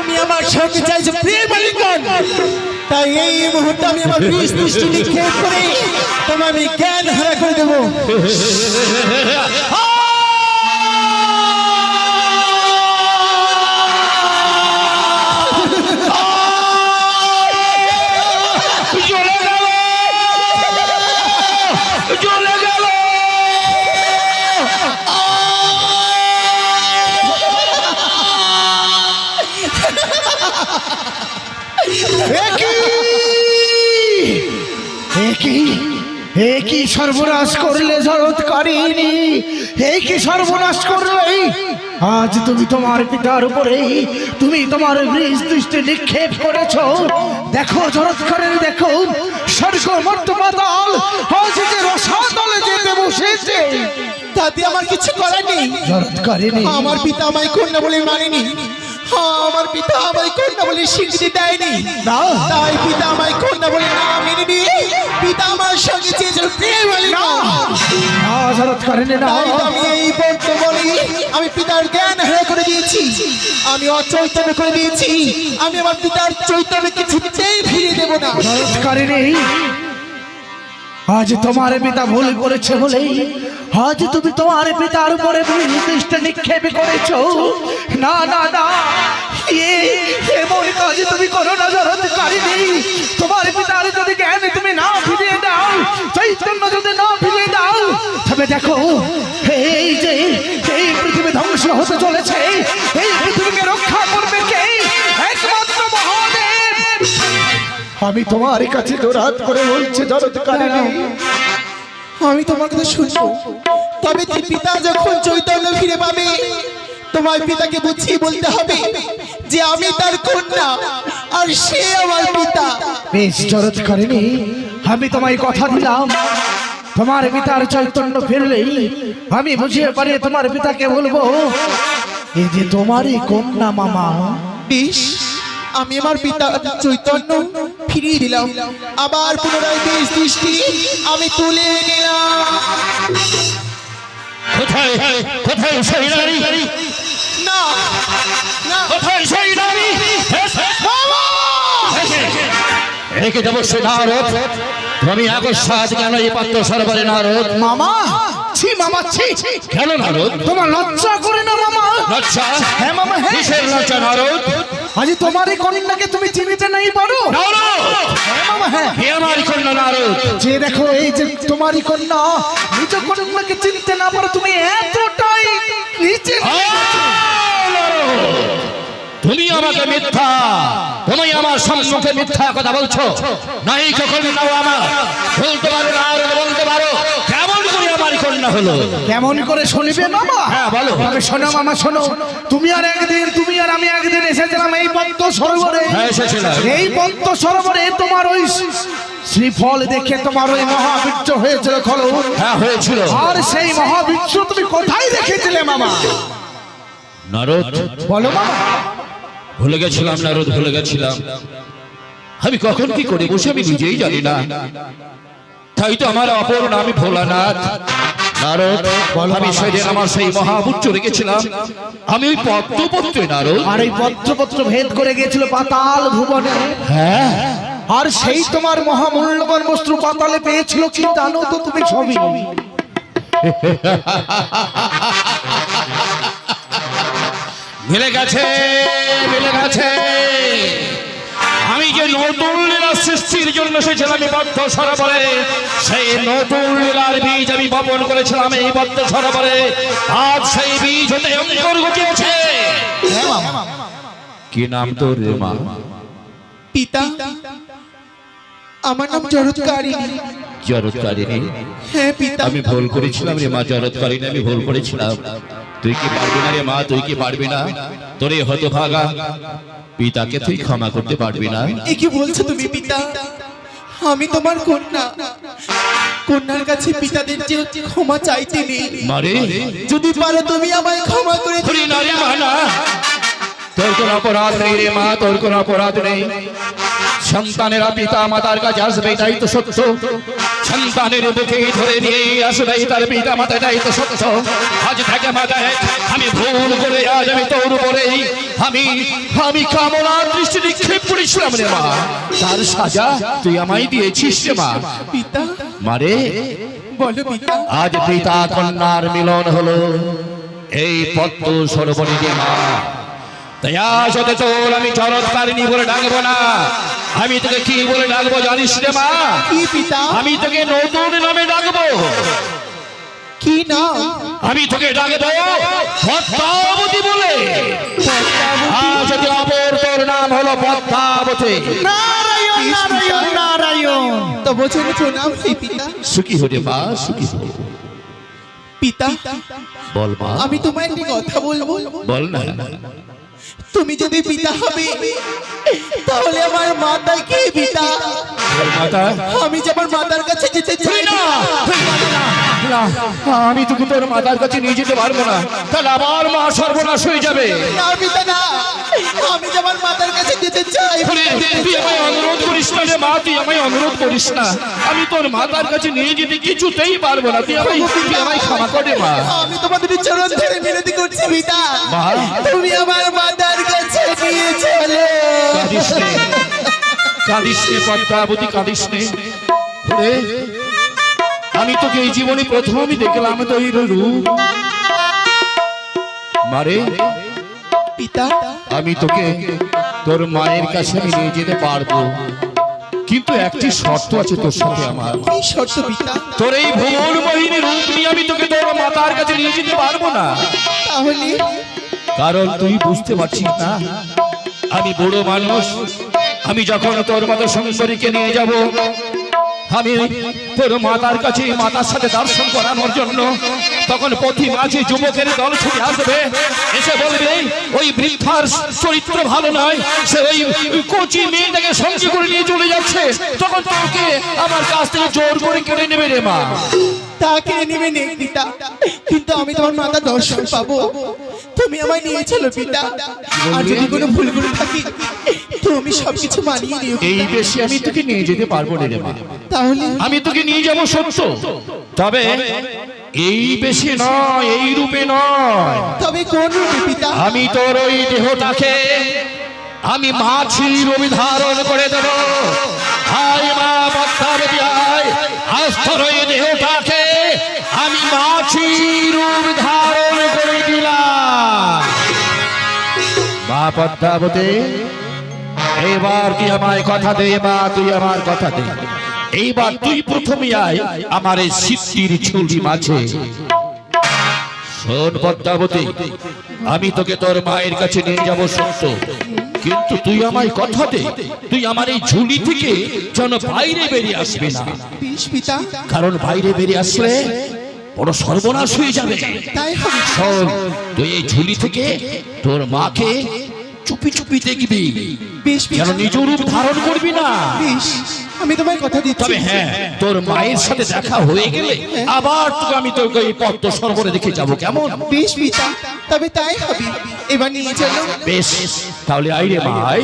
তুমি আমার সঙ্গে চাইছো প্রিয় মালিকগণ তাই এই মুহূর্তে আমি আমার বিষ দৃষ্টি নিক্ষেপ করে তোমার আমি জ্ঞান হারা করে দেবো। একই সর্বনাশ করলে ঝরৎকারিণী হে কি সর্বনাশ করলে? আজ তুমি তোমার পিতার উপরে তুমি তোমার বীজ দৃষ্টি নিক্ষেপ করেছ। দেখো জগৎকারিণী দেখো স্বর্গ মর্ত পাতাল আজ যে রসাতলে যেতে বসেছে। তাতে আমার কিছু করার নেই আমার পিতা আমায় কন্যা বলে মানেনি। আমার পিতা আমায় কন্যা বলে স্বীকৃতি দেয়নি। তাই পিতা আমায় কন্যা বলে না মেনে নিয়ে পিতা আমার সঙ্গে চেয়েছিল না। তাই আমি এই পর্যন্ত আমি পিতার জ্ঞান হারা করে দিয়েছি। আমি অচৈতন্য করে দিয়েছি। আমি আমার পিতার চৈতন্য কিছুতেই ফিরিয়ে দেব না। আজ তোমার পিতা ভুল করেছে বলেই, আজ তুমি তোমার পিতার উপরে নির্দিষ্ট নিক্ষেপ করেছ। না না না দেখো আমি তোমার কাছে জোরাত করে বলছি জগৎকারিণী আমি তোমার কথা শুনব। তবে যে পিতা যখন চৈতন্য ফিরে পাবে তোমার পিতাকে বুঝিয়ে বলতে হবে যে আমি তার কন্যা আর সে আমার পিতা। বেশ জগৎকারিণী আমি তোমায় কথা দিলাম। তোমার পিতার চৈতন্য ফিরলেই আমি বুঝিয়ে পারি তোমার পিতাকে বলব এই যে তোমারই কন্যা মামা। বেশ আমি আমার পিতা চৈতন্য ফিরিয়ে দিলাম। আবার পুনরায় দেশ দৃষ্টি আমি তুলে নিলাম। কোথায়? কোথায় সেই নারী? না না। কোথায় সেই নারী? রেখে দেবো সে নারদ। তুমি আকস্মাত কেন এই পাত্র সরবরে নারদ? মামা ছি মামা ছি। কেন নারদ? তোমার লজ্জা করে না মামা? লজ্জা? হ্যাঁ মামা হ্যাঁ। লজ্জা নারদ? আজ তোমার এই কন্যাকে তুমি চিনিতে নাই পারো? হ্যাঁ হ্যাঁ। আমার কন্যা নারদ! যে দেখো এই যে তোমারই কন্যা নিজ কন্যাকে চিনতে না পারো তুমি এতটাই নিচে তুমি আমাকে মিথ্যা তুমি আমার সম্মুখে মিথ্যা কথা বলছো। নাই কখন নাও আমার বলতে পারো না আর বলতে পারো। কন্যা হলো? কেমন করে শুনিবে মামা হ্যাঁ, বলো। তবে শোনো মামা শোনো। তুমি আর একদিন তুমি আর আমি একদিন এসেছিলাম এই পদ্ম সরোবরে। হ্যাঁ, এসেছিলাম। এই পদ্ম সরোবরে তোমার ওই শ্রীফল দেখে তোমার ওই মহাবীর্য হয়েছিল খলো হ্যাঁ হয়েছিল। আর সেই মহাবীর্য তুমি কোথায় দেখেছিলে মামা? নারদ। বলো মামা। ভুলে গেছিলাম নারদ ভুলে গেছিলাম। আমি কখন কি করে বসে আমি নিজেই জানি না। তাই তো আমার অপর নাম ভোলানাথ। নারদ আমি সেদিন আমার সেই মহাবুচ্চ রেখেছিলাম আমি ওই পদ্মপত্রে নারদ। আর ভেদ করে গিয়েছিল পাতাল ভুবনে। হ্যাঁ। আর সেই তোমার মহামূল্যবান বস্ত্র পাতালে পেয়েছিল কি জানো তো তুমি সবই মিলে গেছে মিলে গেছে। আমি যে নতুন সৃষ্টির জন্য এসেছিলাম এই বদ্ধ সরোবরে সেই নতুন লীলার বীজ আমি বপন করেছিলাম এই বদ্ধ সরোবরে আজ সেই বীজ হতে অঙ্কুর ঘটিয়েছে। কি নাম তোর রে মা? পিতা। আমার নাম জরৎকারিণী জরৎকারিণী হ্যাঁ পিতা। আমি ভুল করেছিলাম রে মা জরৎকারিণী আমি ভুল করেছিলাম। তুই কি পারবি না রে মা? তুই কি পারবি না? তোরে হতো ভাগা পিতাকে তুই ক্ষমা করতে পারবি না? এ কি বলছো তুমি পিতা? আমি তোমার কন্যা। কন্যার কাছে পিতাদের যে ক্ষমা চাইতে নেই মারে যদি পারো তুমি আমায় ক্ষমা করে দিও। না রে মা না। তোর কোন অপরাধ নেই রে মা তোর কোন অপরাধ নেই। সন্তানেরা পিতা মাতার কাছে আসবে এটাই তো সত্য। সন্তানের বুকে ধরে নিয়ে আসবে তার পিতা মাতা তো সত্য। আজ থেকে মাথায় আমি ভুল করে আজ আমি তোর উপরে আমি আমি কামনা দৃষ্টি নিক্ষেপ করেছিলাম রে মা। তার সাজা তুই আমায় দিয়েছিস রে মা। পিতা? মারে বলো পিতা। আজ পিতা কন্যার মিলন হলো। এই পদ্ম সরোবরে যে মা। তাই আমি বলে ডাকবো না। আমি তোকে কি বলে ডাকবো জানিস রে মা? কি পিতা? আমি তোকে নতুন নামে ডাকবো। কি না আমি তোকে ডাকবো পদ্মাবতী বলে। যদি অপর তোর নাম হলো পদ্মাবতী। নারায়ণ নারায়ণ নারায়ণ। তো বচন প্রণাম হে পিতা? সুখী হরে মা সুখী হো পিতা? বল মা। আমি তোমায় একটি কথা বলব। বল না। তুমি যদি পিতা হবে তাহলে আমার মাতা কে পিতা? মাতা? আমি যে আমার মাতার কাছে যেতে চাই না, না, আমি তোকে তোর মাতার কাছে নিয়ে যেতে পারব না। তাহলে আমার মা সর্বনাশ হয়ে যাবে। না পিতা না আমি যে আমার মাতার কাছে যেতে চাই। তুই আমায় অনুরোধ করিস না রে মা তুই আমায় অনুরোধ করিস না। আমি তোর মাতার কাছে নিয়ে যেতে কিছুতেই পারব না। তুই আমায় ক্ষমা করে মা। আমি তোমাদের চরণ ধরে মিনতি করছি পিতা। মা। তুমি আমার মাতার কাছে নিয়ে চলো। কাঁদিস নে। কাঁদিস নে পদ্মাবতী কাঁদিস নে। আমি তোকে এই জীবনে প্রথমই দেখলাম তো এই রূপ মারে পিতা। আমি তোকে তোর মায়ের কাছে আমি নিয়ে যেতে পারব। কিন্তু একটি শর্ত আছে তোর সাথে আমার। শর্ত পিতা? তোর এই ভ্রমণ মোহিনী রূপ নিয়ে আমি তোকে তোর মাতার কাছে নিয়ে যেতে পারব না। তাহলে? কারণ তুই বুঝতে পারছিস না আমি বড় মানুষ। আমি যখন তোর মতো সংসারীকে নিয়ে যাব আমি তোর মাতার কাছে মাতার সাথে দর্শন করানোর জন্য তখন প্রতি মাঝে যুবকের দল ছুটে আসবে। এসে বলবে, ওই বৃদ্ধার চরিত্র ভালো নয়। সে ওই কচি মেয়েটাকে সঙ্গে করে নিয়ে চলে যাচ্ছে। তখন তোকে আমার কাছ থেকে জোর করে কেড়ে নেবে রে মা। তাকে নেবে নে পিতা। কিন্তু আমি তোমার মাতা দর্শন পাবো। তুমি আমায় নিয়ে চলো পিতা। আর যদি কোনো ভুল থাকি তুমি সবকিছু মানিয়ে নিও এই। বেশি আমি তোকে নিয়ে যেতে পারব না রে মা। তাহলে? আমি তোকে নিয়ে যাব সত্য। তবে এই বেশি নয় এই রূপে নয়। তবে কোন রূপে পিতা? আমি তোর ওই দেহটাকে আমি মাছি রূপে ধারণ করে দেব। হাই মা পদ্মাবতী আয় আজ তোর ওই দেহটাকে আমি মাছি রূপ ধারণ করে দিলাম। মা পদ্মাবতী এইবার তুই আমায় কথা দে মা তুই আমার কথা দে। এইবার তুই প্রথমে আয় আমার এই সিদ্ধির ছুরি মাঝে। শোন পদ্মাবতী আমি তোকে তোর মায়ের কাছে নিয়ে যাব সত্য। কিন্তু তুই আমায় কথা দে তুই আমার এই ঝুলি থেকে যেন বাইরে বেরিয়ে আসবে না। কারণ বাইরে বেরিয়ে আসলে বড় সর্বনাশ হয়ে যাবে। শোন তুই এই ঝুলি থেকে তোর মাকে চুপি চুপি দেখবি। বেশ যেন পিতা নিজ রূপ ধারণ করবি না। বেশ আমি তোমায় কথা দিচ্ছি। তবে হ্যাঁ তোর মায়ের সাথে দেখা হয়ে গেলে আবার তোকে আমি তোকে এই পদ্ম সরোবরে দেখে যাব কেমন? বেশ পিতা তবে তাই হবে। এবার নিয়ে চলো। বেশ তাহলে আইরে ভাই